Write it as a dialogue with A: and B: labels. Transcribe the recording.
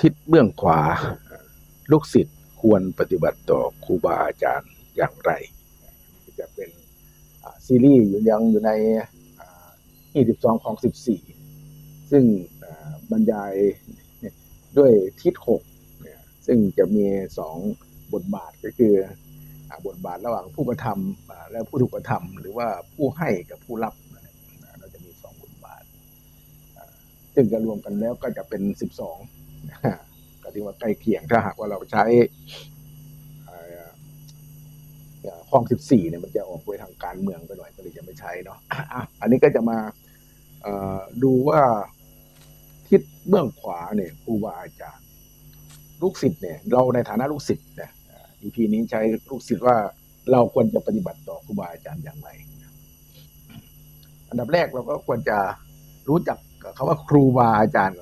A: ทิศเบื้องขวา ลูกศิษย์ควรปฏิบัติต่อครูบาอาจารย์อย่างไร จะเป็นซีรีส์อยู่ยังอยู่ในอ่า22 ของ 14 ซึ่งบรรยายด้วยทิศ 6 ซึ่งจะมีสองบทบาทก็คือบทบาทระหว่างผู้กระทำและผู้ถูกกระทำหรือว่าผู้ให้กับผู้รับเราจะมีสองบทบาท ซึ่งจะรวมกันแล้วก็จะเป็น 12 ก็ถือว่าใกล้เคียงถ้าหากว่าเราใช้อ่าอ่าห้องสิบสี่เนี่ยมันจะออกไปทางการเมืองไปหน่อยก็เลยจะไม่ใช้เนาะอ,ะอันนี้ก็จะมาดูว่าทิศเบื้องขวาเนี่ยครูบาอาจารย์ลูกศิษย์เนี่ย เราในฐานะลูกศิษย์เนี่ยอ่า EP นี้ใช้ลูกศิษย์ว่าเราควรจะปฏิบัติต่อครูบาอาจารย์อย่างไร อันดับแรกเราก็ควรจะรู้จักกับคำว่าครูบาอาจารย์ก